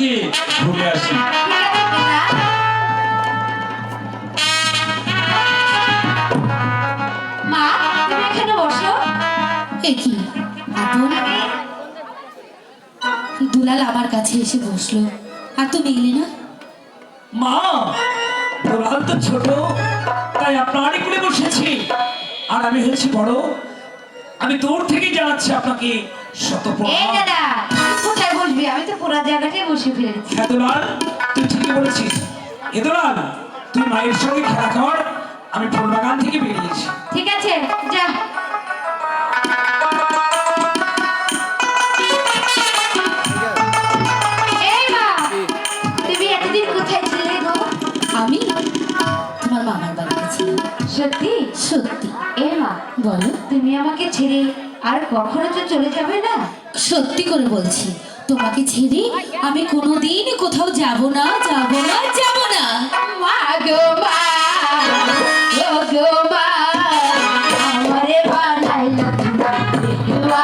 গিয়ে ঘুরে আসি। মা এখানে বসো। এ কি? আপন দুলাল আমার কাছে এসে বসল। আর তুমি এলে না? মা দুলাল তো ছোট তাই আপনারই করে বসেছি। আর আমি হয়েছি বড়। আমি দূর থেকে জানাচ্ছি আপনাকে শত প্রণাম তো জায়গাটাই বসে ফেলেছি হ্যাঁ দুলাল তুই ঠিকই বলেছিস। এ দুলাল তুই মায়ের সঙ্গে খেলা কর আমি ফুলবাগান থেকে বেরিয়েছি ঠিক আছে যা। এই মা তুমি এতদিন কোথায় ছিলে আমি তোমার মামার বাড়িতে ছিলাম। সত্যি? সত্যি। এ মা বলো। তুমি আমাকে ছেড়ে আর কখনো তো চলে যাবে না? সত্যি করে বলছি তোমাকে ছেড়ে আমি কোনোদিন কোথাও যাব না যাব না যাব না। মা গো মা গো মা, আমারে বানাইলা মা